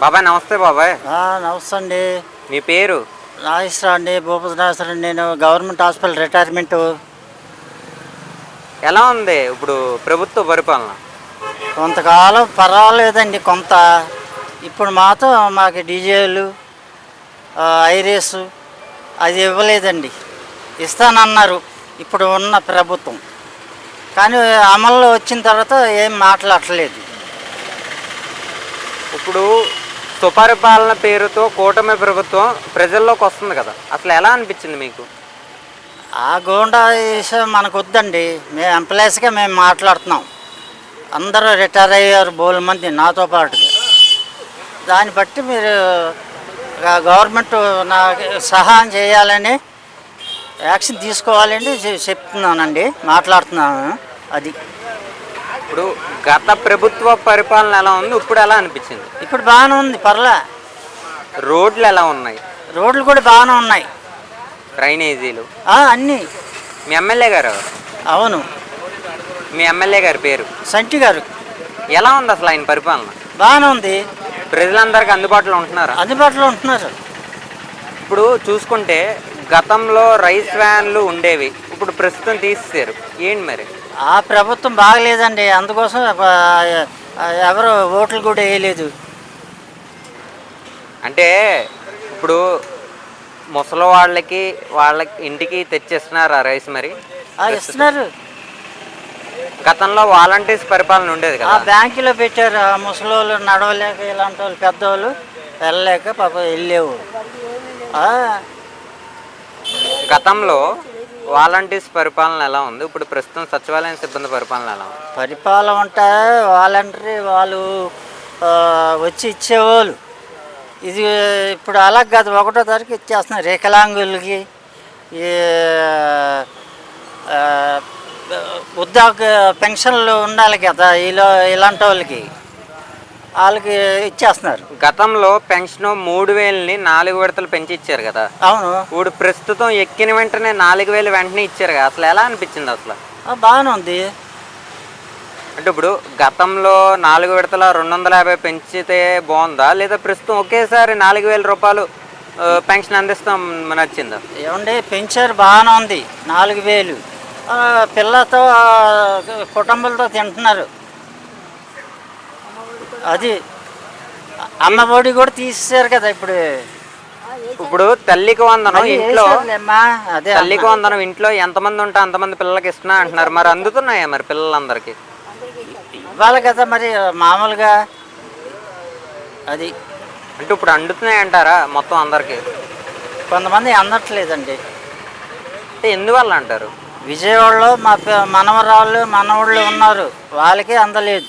బాబాయ్ నమస్తే బాబాయ్. నమస్తే అండి మీ పేరు? నాగేశ్వర అండి భూపతి నాగేశ్వర నేను గవర్నమెంట్ హాస్పిటల్ రిటైర్మెంట్. ఎలా ఉంది ఇప్పుడు ప్రభుత్వ పరిపాలన? కొంతకాలం పర్వాలేదండి కొంత. ఇప్పుడు మాత్రం మాకు డీజేలు ఐరేస్ అది ఇవ్వలేదండి. ఇస్తానన్నారు ఇప్పుడు ఉన్న ప్రభుత్వం. కానీ అమల్లో వచ్చిన తర్వాత ఏం మాట్లాడట్లేదు. ఇప్పుడు సుపరిపాలన పేరుతో కూటమి ప్రభుత్వం ప్రజల్లోకి వస్తుంది కదా. అసలు ఎలా అనిపించింది మీకు? ఆ గోండా విషయం మనకు వద్దండి మేము ఎంప్లాయీస్గా మేము మాట్లాడుతున్నాం. అందరూ రిటైర్ అయ్యారు బోల్ మంది నాతో పాటుగా. దాన్ని బట్టి మీరు గవర్నమెంట్ నాకు సహాయం చేయాలని యాక్షన్ తీసుకోవాలని చె- చెప్తున్నానండి. మాట్లాడుతున్నాను. అది ఇప్పుడు గత ప్రభుత్వ పరిపాలన ఎలా ఉంది ఇప్పుడు ఎలా అనిపించింది? ఇప్పుడు బాగానే ఉంది పర్లే. రోడ్లు ఎలా ఉన్నాయి? రోడ్లు కూడా బాగానే ఉన్నాయి. డ్రైనేజీలు? ఆ, అన్నీ. మీ ఎమ్మెల్యే గారు ఎవరు? అవును. మీ ఎమ్మెల్యే గారి పేరు? సంటి గారు. ఎలా ఉంది అసలు ఆయన పరిపాలన? బాగానే ఉంది. ప్రజలందరికీ అందుబాటులో ఉంటున్నారా? అందుబాటులో ఉంటున్నారు. ఇప్పుడు చూసుకుంటే గతంలో రైస్ వ్యాన్లు ఉండేవి. ఇప్పుడు ప్రస్తుతం తీసేశారు. ఏంటి మరి? ఆ ప్రభుత్వం బాగలేదండి. అందుకోసం ఎవరు ఓట్లు కూడా వేయలేదు. అంటే ఇప్పుడు ముసలి వాళ్ళకి వాళ్ళకి ఇంటికి తెచ్చిస్తున్నారు ఆ రైస్ మరి. ఇస్తున్నారు. గతంలో వాలంటీర్స్ పరిపాలన ఉండేది కదా. బ్యాంకులో పెట్టారు. ఆ ముసలోళ్ళు నడవలేక ఇలాంటి వాళ్ళు పెద్దవాళ్ళు వెళ్ళలేక పాప వెళ్ళేవు. గతంలో వాలంటీర్స్ పరిపాలన ఎలా ఉంది? ఇప్పుడు ప్రస్తుతం సచివాలయం సిబ్బంది పరిపాలన ఎలా ఉంది? పరిపాలన అంటే వాలంటరీ వాళ్ళు ఆ, వచ్చి ఇచ్చేవాళ్ళు. ఇది ఇప్పుడు అలా కాదు ఒకటో తారీఖు ఇచ్చేస్తున్నారు వికలాంగులకి. ఈ ఆ, వృద్ధాప్య పెన్షన్లు ఉండాలి కదా ఇలా ఇలాంటి వాళ్ళకి. వాళ్ళకి ఇచ్చేస్తున్నారు. గతంలో పెన్షన్ మూడు వేలని నాలుగు విడతలు పెంచి ఇచ్చారు కదా. అవును. ఇప్పుడు ప్రస్తుతం ఎక్కిన వెంటనే నాలుగు వేలు వెంటనే ఇచ్చారు కదా. అసలు ఎలా అనిపించింది అసలు? ఆ, బాగానే ఉంది. అంటే ఇప్పుడు గతంలో నాలుగు విడతల రెండు వందల యాభై పెంచితే బాగుందా? లేదా ప్రస్తుతం ఒకేసారి నాలుగు వేల రూపాయలు ఆ, పెన్షన్ అందిస్తాం నచ్చిందా? ఏమండి పెంచారు బాగానే ఉంది. నాలుగు వేలు. ఆ, పిల్లతో ఆ, కుటుంబాలతో తింటున్నారు. అది అమ్మ ఒడి కూడా తీసేశారు కదా ఇప్పుడు. ఇప్పుడు తల్లికి వందనం ఇంట్లో తల్లికి వందనం ఇంట్లో ఎంతమంది ఉంటే అంతమంది పిల్లలకి ఇస్తున్నా అంటున్నారు. మరి అందుతున్నాయా మరి పిల్లలందరికీ? ఇవ్వాలి కదా మరి మామూలుగా. అది అంటే ఇప్పుడు అందుతున్నాయి అంటారా మొత్తం అందరికీ? కొంతమంది అందట్లేదండి. అంటే ఎందువల్ల అంటారు? విజయవాడలో మా మనవరాళ్ళు మనవాళ్ళు ఉన్నారు. వాళ్ళకి అందలేదు.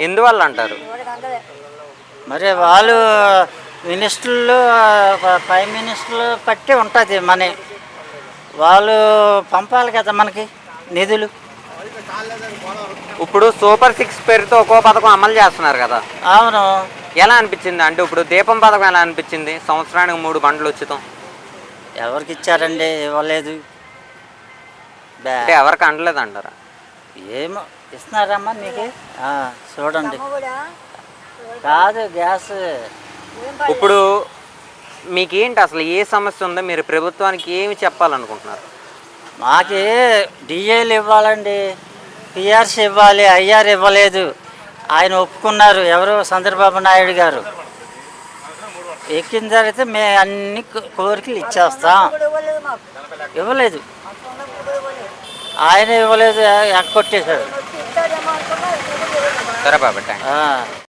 ఎందువల్ల అంటారు? మరి వాళ్ళు మినిస్టర్లు ప్రైమ్ మినిస్టర్లు పట్టి ఉంటుంది మనీ. వాళ్ళు పంపాలి కదా మనకి నిధులు. ఇప్పుడు సూపర్ సిక్స్ పేరుతో ఒక్కో పథకం అమలు చేస్తున్నారు కదా. అవును. ఎలా అనిపించింది? అంటే ఇప్పుడు దీపం పథకం ఎలా అనిపించింది? సంవత్సరానికి మూడు బండ్లు ఉచితం. ఎవరికి ఇచ్చారండి? ఇవ్వలేదు. అంటే ఎవరికి అనలేదు అంటారా ఏమో ఇస్తున్నారమ్మా మీకు? ఆ, చూడండి. కాదు గ్యాస్. ఇప్పుడు మీకేంటి అసలు ఏ సమస్య ఉందో మీరు ప్రభుత్వానికి ఏమి చెప్పాలనుకుంటున్నారు? మాకి డిఏలు ఇవ్వాలండి. పిఆర్సీ ఇవ్వాలి ఐఆర్ ఇవ్వలేదు. ఆయన ఒప్పుకున్నారు ఎవరు? చంద్రబాబు నాయుడు గారు. ఎక్కిన తర్వాత మేము అన్ని కోరికలు ఇచ్చేస్తాం. ఇవ్వలేదు. ఆయన ఇవ్వలేదు ఎక్కొట్టేశాడు సరే బాబా థ్యాంక్ ఆ.